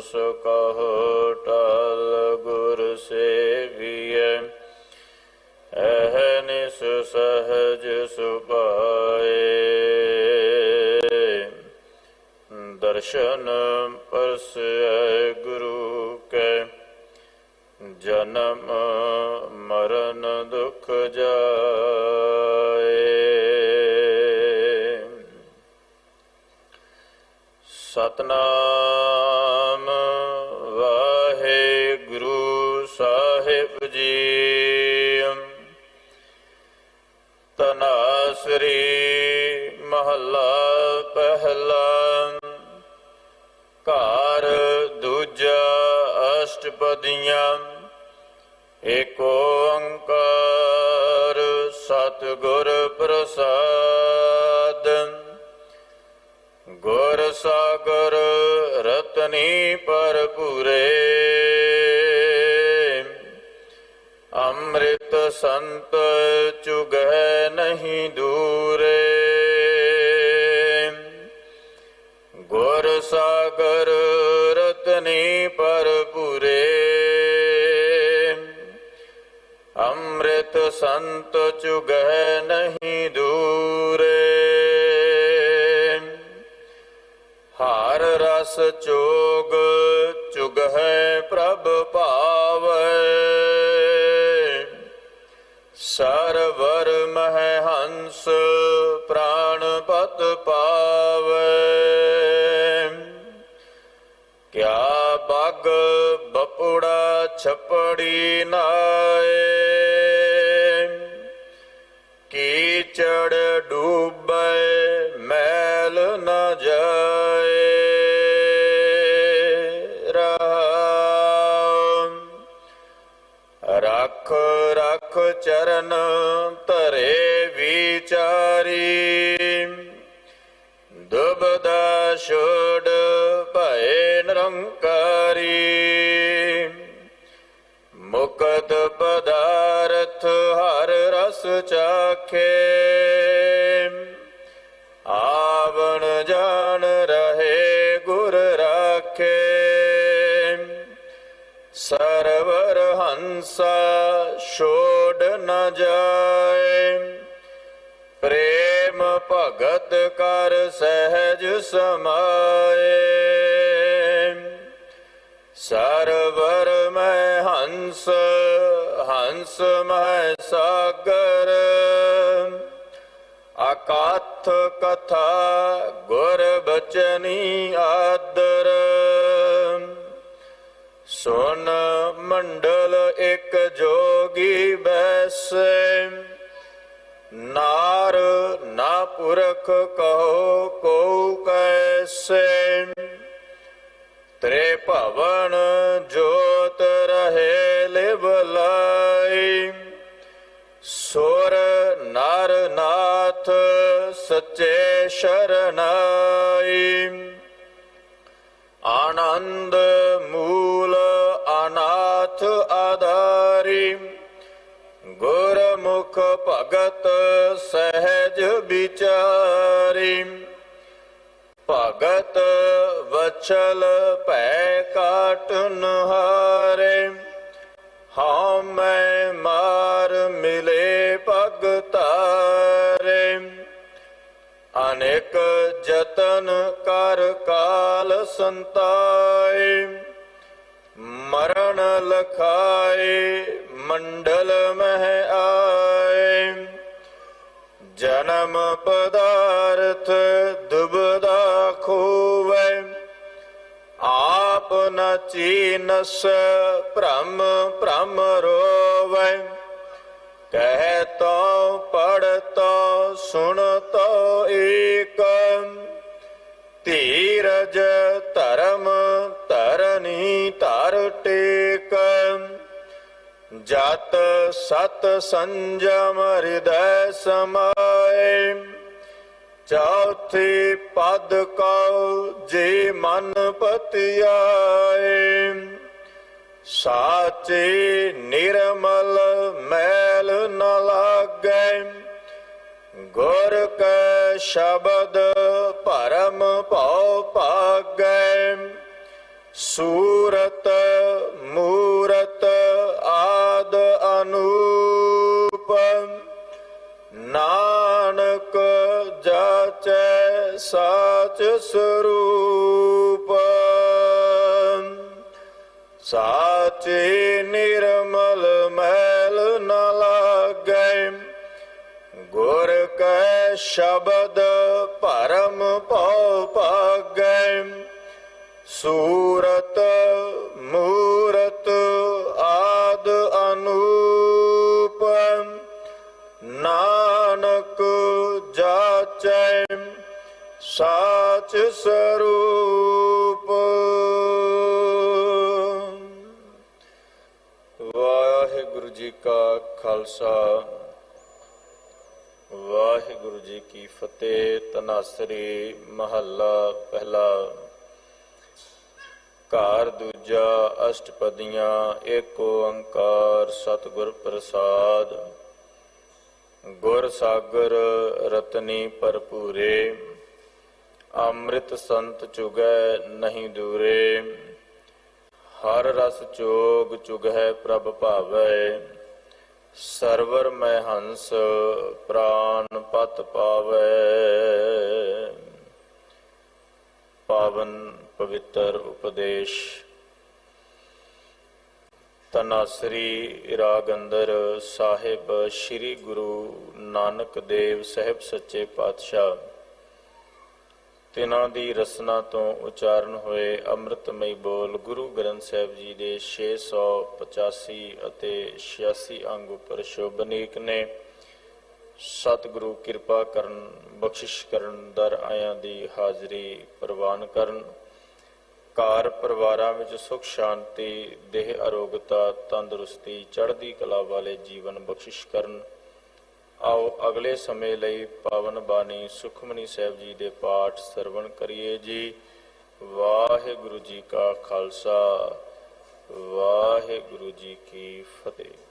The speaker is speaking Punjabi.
ਸੋ ਕਹੋ ਟਲ ਗੁਰ ਸੇਵੀਐ। ਅਹਨਿਸ ਸਹਜ ਸੁਭਾਏ। ਦਰਸ਼ਨ ਪਰਸੈ ਗੁਰੂ ਕੈ। ਜਨਮ ਮਰਨ ਦੁਖ ਜਾਏ। ਸਤਨਾਮ ਜੀ ਤਨਾਸਰੀ ਮਹੱਲਾ ਪਹਿਲਾ ਘਰ ਦੂਜਾ ਅਸ਼ਟਪਦੀਆਂ ਏਕ ਓੰਕਾਰ ਸਤਿਗੁਰ ਪ੍ਰਸਾਦ ਗੁਰ ਸਾਗਰ ਰਤਨੀ ਭਰਪੂਰੇ ਅੰਮ੍ਰਿਤ ਸੰਤ ਚੁਗੈ ਨਹੀਂ ਦੂਰੇ। ਗੁਰ ਸਾਗਰ ਰਤਨੀ ਭਰਪੂਰੇ ਅੰਮ੍ਰਿਤ ਸੰਤ ਚੁਗੈ ਨਹੀਂ ਦੂਰੇ। ਹਰ ਰਸ ਚੋਗ ਚੁਗਹਿ ਪ੍ਰਭ ਸਰਵਰ ਮਹਿ ਹੰਸ ਪ੍ਰਾਣ ਪਤ ਪਾਵੈ। ਕਿਆ ਬਗ ਬਪੁੜਾ ਛਪੜੀ ਨਾਏ। ਰਖ ਰਖ ਚਰਨ ਧਰੇ ਵਿਚਾਰੀ। ਦੁਬਦਾ ਛੋੜ ਭਏ ਨਿਰੰਕਾਰੀ। ਮੁਕਤ ਪਦਾਰਥ ਹਰ ਰਸ ਚਾਖੇ। ਸਰਵਰ ਹੰਸ ਛੋੜ ਨ ਜਾਏ। ਪ੍ਰੇਮ ਭਗਤ ਕਰ ਸਹਿਜ ਸਮਾਏ। ਸਰਵਰ ਮੈਂ ਹੰਸ ਹੰਸ ਮੈਂ ਸਾਗਰ। ਅਕਾਥ ਕਥਾ ਗੁਰ ਬਚਨੀ ਆਦਰ ਮੰਡਲ ਇੱਕ ਜੋਗੀ ਬੈਸੇ। ਨਾਰ ਨਾ ਪੁਰਖ ਕਹੋ ਕੋ ਕੈਸੇ। ਤ੍ਰੇ ਭਵਨ ਜੋਤ ਰਹੇ ਲਿਵ ਲਾਈ ਸੁਰ ਨਰ ਨਾਥ ਸੱਚੇ ਸ਼ਰਨਾਈ। ਆਨੰਦ ਮੂ ਸਹਿਜ ਵਿਚਾਰੀ, ਭਗਤ ਵਚਲ ਭੈ ਕਾਟਨ ਹਾਰੇ ਹਾਂ, ਮੈਂ ਮਾਰ ਮਿਲੇ ਭਗਤਾਰੇ ਅਨੇਕ ਜਤਨ ਕਰ ਕਾਲ ਸੰਤਾਏ। ਮਰਨ ਲਖਾਏ, ਮੰਡਲ ਮਹਿ ਆ ਜਨਮ ਪਦਾਰਥ ਦੁਬਦਾ ਖੋਵੈ। ਆਪ ਨ ਚੀਨਸ ਭ੍ਰਮ ਭ੍ਰਮ ਰੋਵੈ। ਕਹਿ ਤੋ ਪੜ ਤੋ ਸੁਣ ਤੋ ਏਕ। ਧੀਰਜ ਧਰਮ ਧਰਨੀ ਧਰ ਟੇਕ। ਜਤ ਸਤ ਸੰਜਮ ਹਿਰਦੈ ਸਮਾਏ। ਚੌਥੀ ਪਦ ਕਉ ਜੇ ਮਨ ਪਤਿਆਏ। ਸਾਚੇ ਨਿਰਮਲ ਮੈਲ ਨ ਲਾਗੈ। ਗੁਰ ਕੈ ਸ਼ਬਦ ਸਾਚੇ ਨਿਰਮਲ ਮੈਲ ਨ ਲਾਗੈ। ਗੁਰ ਕੈ ਸ਼ਬਦ ਪਰਮ ਭਉ ਭਾਗੈ। ਜੀ ਕਾ ਖਾਲਸਾ। ਵਾਹਿਗੁਰੂ ਜੀ ਕੀ ਫਤਿਹ ਤਨਾਸਰੀ ਮਹੱਲਾ ਪਹਿਲਾ। ਘਰ ਦੂਜਾ, ਅਸ਼ਟਪਦੀਆਂ ਏਕ ਓੰਕਾਰ ਸਤਿਗੁਰ ਪ੍ਰਸਾਦ। ਗੁਰ ਸਾਗਰ ਰਤਨੀ ਭਰਪੂਰੇ। ਅੰਮ੍ਰਿਤ ਸੰਤ ਚੁਗੈ ਨਹੀਂ ਦੂਰੇ। ਹਰ ਰਸ ਚੋਗ ਚੁਗਹਿ ਪ੍ਰਭ ਭਾਵੈ। ਸਰਵਰ ਮੈਂ ਹੰਸ ਪ੍ਰਾਨ ਪਤ ਪਾਵੈ। ਪਾਵਨ ਪਵਿੱਤਰ ਉਪਦੇਸ਼। ਤਨਾਸਰੀ ਰਾਗ ਅੰਦਰ ਸਾਹਿਬ, ਸ੍ਰੀ ਗੁਰੂ ਨਾਨਕ ਦੇਵ ਸਾਹਿਬ ਸੱਚੇ ਪਾਤਸ਼ਾਹ। ਤਿਨਾਂ ਦੀ ਰਸਨਾ ਤੋਂ ਉਚਾਰਨ ਹੋਏ ਅੰਮ੍ਰਿਤਮਈ ਬੋਲ ਗੁਰੂ ਗ੍ਰੰਥ ਸਾਹਿਬ ਜੀ ਦੇ 685 ਅਤੇ 86 ਅੰਗ ਉੱਪਰ ਸ਼ੋਭਨੀਕ ਨੇ। ਸਤਿਗੁਰੂ ਕਿਰਪਾ ਕਰਨ, ਬਖਸ਼ਿਸ਼ ਕਰਨ, ਦਰ ਆਇਆਂ ਦੀ ਹਾਜ਼ਰੀ ਪ੍ਰਵਾਨ ਕਰਨ। ਕਾਰ ਪਰਿਵਾਰਾਂ ਵਿੱਚ ਸੁਖ, ਸ਼ਾਂਤੀ, ਦੇਹ ਅਰੋਗਤਾ, ਤੰਦਰੁਸਤੀ, ਚੜ੍ਹਦੀ ਕਲਾ ਵਾਲੇ ਜੀਵਨ ਬਖਸ਼ਿਸ਼ ਕਰਨ। ਆਓ ਅਗਲੇ ਸਮੇਂ ਲਈ ਪਾਵਨ ਬਾਣੀ ਸੁਖਮਨੀ ਸਾਹਿਬ ਜੀ ਦੇ ਪਾਠ ਸਰਵਣ ਕਰੀਏ ਜੀ। ਵਾਹਿਗੁਰੂ ਜੀ ਕਾ ਖਾਲਸਾ, ਵਾਹਿਗੁਰੂ ਜੀ ਕੀ ਫਤਿਹ।